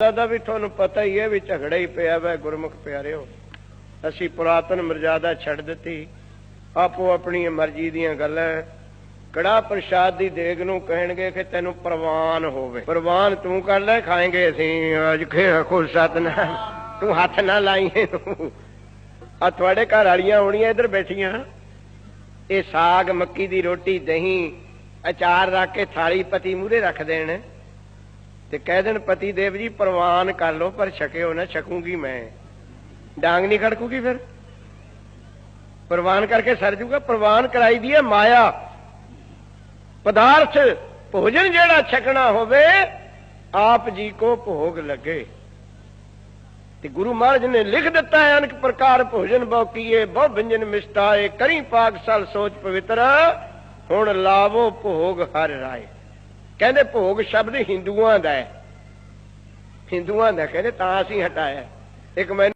ਦਾ ਵੀ ਤੁਹਾਨੂੰ ਪਤਾ ਹੀ ਹੈ ਵੀ ਝਗੜਾ ਹੀ ਪਿਆ ਵਾ, ਗੁਰਮੁਖ ਪਿਆਰਿਓ। ਅਸੀਂ ਪੁਰਾਤਨ ਮਰਜ਼ਾਦਾ ਛੱਡ ਦਿੱਤੀ। ਆਪੋ ਆਪਣੀ ਮਰਜ਼ੀ ਦੀਆਂ ਗੱਲਾਂ। ਕੜਾ ਪ੍ਰਸ਼ਾਦ ਦੀ ਦੇਗ ਨੂੰ ਕਹਿਣਗੇ ਕਿ ਤੈਨੂੰ ਪ੍ਰਵਾਨ ਹੋਵੇ। ਪ੍ਰਵਾਨ ਤੂੰ ਕਰ ਲੈ, ਖਾਏਂਗੇ ਅਸੀਂ। ਅੱਜ ਖੇ ਖੁਰਸਤ ਨਾ ਤੂੰ ਹੱਥ ਨਾ ਲਾਈ ਆ ਤੁਹਾਡੇ ਘਰ ਵਾਲੀਆਂ ਹੋਣੀਆਂ ਇੱਧਰ ਬੈਠੀਆਂ। ਇਹ ਸਾਗ, ਮੱਕੀ ਦੀ ਰੋਟੀ, ਦਹੀਂ, ਅਚਾਰ ਰੱਖ ਕੇ ਥਾਲੀ ਪਤੀ ਮੂਹਰੇ ਰੱਖ ਦੇਣ। ਤੇ ਕਹਿ ਦੇਣ ਪਤੀ ਦੇਵ ਜੀ, ਪ੍ਰਵਾਨ ਕਰ ਲਓ, ਪਰ ਛਕਿਓ ਨਾ, ਛਕੂਗੀ ਮੈਂ। ਡਾਂਗ ਨਹੀਂ ਖੜਕੂਗੀ ਫਿਰ? ਪ੍ਰਵਾਨ ਕਰਕੇ ਸਰ ਜੂਗਾ, ਪ੍ਰਵਾਨ ਕਰਾਈ ਦੀ ਹੈ ਮਾਇਆ। ਪਦਾਰਥ, ਭੋਜਨ ਜਿਹੜਾ ਛਕਣਾ ਹੋਵੇ, ਆਪ ਜੀ ਕੋ ਭੋਗ ਲੱਗੇ। ਤੇ ਗੁਰੂ ਮਹਾਰਾਜ ਨੇ ਲਿਖ ਦਿੱਤਾ ਹੈ, ਅਨਕ ਪ੍ਰਕਾਰ ਭੋਜਨ ਬੌਕੀਏ ਬਹੁ ਵਿੰਜਨ ਮਿਸਟਾਏ, ਕਰੀ ਪਾਕ ਸਲ ਸੋਚ ਪਵਿੱਤਰ, ਹੁਣ ਲਾਵੋ ਭੋਗ ਹਰ ਰਾਏ। ਕਹਿੰਦੇ ਭੋਗ ਸ਼ਬਦ ਹਿੰਦੂਆਂ ਦਾ ਹੈ। ਹਿੰਦੂਆਂ ਦਾ ਕਹਿੰਦੇ ਤਾਂ ਅਸੀਂ ਹਟਾਇਆ। ਇੱਕ ਮੈਨੂੰ